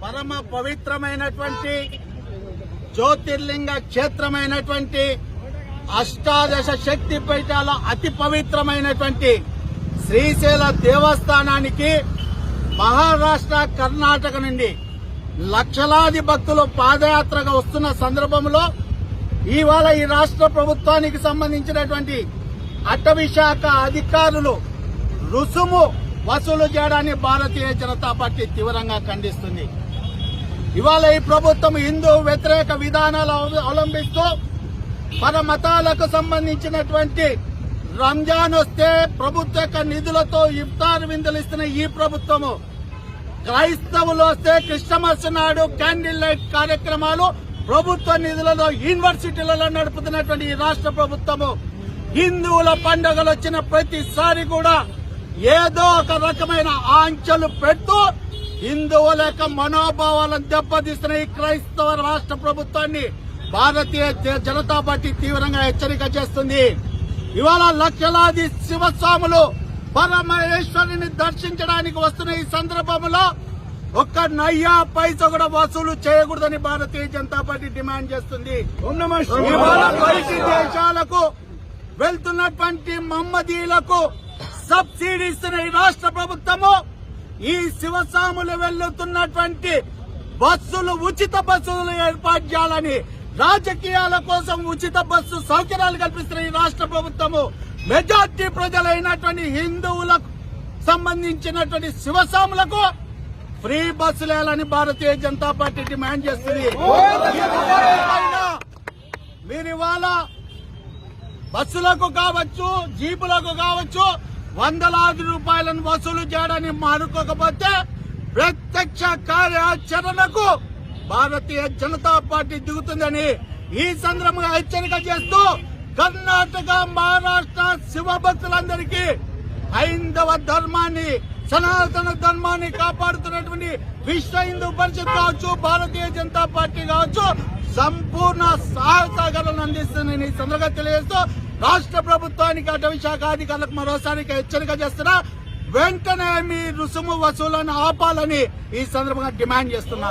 పరమ పవిత్రమైనటువంటి జ్యోతిర్లింగ క్షేత్రమైనటువంటి అష్టాదశ శక్తి పీఠాల అతి పవిత్రమైనటువంటి శ్రీశైల దేవస్థానానికి మహారాష్ట్ర కర్ణాటక నుండి లక్షలాది భక్తులు పాదయాత్రగా వస్తున్న సందర్భంలో ఇవాళ ఈ రాష్ట్ర ప్రభుత్వానికి సంబంధించినటువంటి అటవీ శాఖ అధికారులు రుసుము వసూలు చేయడాన్ని భారతీయ జనతా పార్టీ తీవ్రంగా ఖండిస్తుంది. ఇవాళ ఈ ప్రభుత్వం హిందూ వ్యతిరేక విధానాలు అవ- అవలంబిస్తూ మన మతాలకు సంబంధించినటువంటి రంజాన్ వస్తే ప్రభుత్వ యొక్క నిధులతో ఇఫ్తార్ విందులు ఇస్తున్న ఈ ప్రభుత్వము క్రైస్తవులు వస్తే క్రిస్టమస్ నాడు క్యాండిల్ లైట్ కార్యక్రమాలు ప్రభుత్వ నిధులలో యూనివర్సిటీలలో నడుపుతున్నటువంటి ఈ రాష్ట్ర ప్రభుత్వము. హిందువుల పండుగలు వచ్చిన ప్రతిసారి కూడా ఏదో ఒక రకమైన ఆంక్షలు పెడుతూ హిందువుల యొక్క మనోభావాలను దెబ్బతీస్తున్న ఈ క్రైస్తవ రాష్ట్ర ప్రభుత్వాన్ని భారతీయ జ- జనతా పార్టీ తీవ్రంగా హెచ్చరిక చేస్తుంది. ఇవాళ లక్షలాది శివస్వాములు పరమేశ్వరుని దర్శించడానికి వస్తున్న ఈ సందర్భంలో ఒక్క నయ్యా పైసా కూడా వసూలు చేయకూడదని భారతీయ జనతా పార్టీ డిమాండ్ చేస్తుంది. బయటి దేశాలకు వెళ్తున్నటువంటి మమ్మదీలకు సబ్సిడీ ఇస్తున్న ఈ రాష్ట్ర ప్రభుత్వము ఈ శివస్వాములు వెళ్తున్నటువంటి బస్సులు ఉచిత బస్సులు ఏర్పాటు చేయాలని రాజకీయాల కోసం ఉచిత బస్సు సౌకర్యాలు కల్పిస్తున్న ఈ రాష్ట్ర ప్రభుత్వము. మెజార్టీ ప్రజలైనటువంటి హిందువులకు సంబంధించినటువంటి శివస్వాములకు ఫ్రీ బస్సు వేయాలని భారతీయ జనతా పార్టీ డిమాండ్ చేస్తుంది. మీరు ఇవాళ బస్సులకు కావచ్చు జీపులకు కావచ్చు వందలాది రూపాయలను వసూలు చేయడానికి మానుకోకపోతే ప్రత్యక్ష కార్యాచరణకు భారతీయ జనతా పార్టీ దిగుతుందని ఈ సందర్భంగా హెచ్చరిక చేస్తూ కర్ణాటక మహారాష్ట్ర శివభక్తులందరికీ హైందవ ధర్మాన్ని సనాతన ధర్మాన్ని కాపాడుతున్నటువంటి విశ్వ హిందూ పరిషత్ కావచ్చు భారతీయ జనతా పార్టీ కావచ్చు సంపూర్ణ సహాయ సహకారాలను అందిస్తుందని ఈ సందర్భంగా తెలియజేస్తూ రాష్ట్ర ప్రభుత్వానికి అటవీ శాఖ అధికారులకు మరోసారి హెచ్చరిక చేస్తున్నా. వెంటనే మీ రుసుము వసూలను ఆపాలని ఈ సందర్భంగా డిమాండ్ చేస్తున్నా.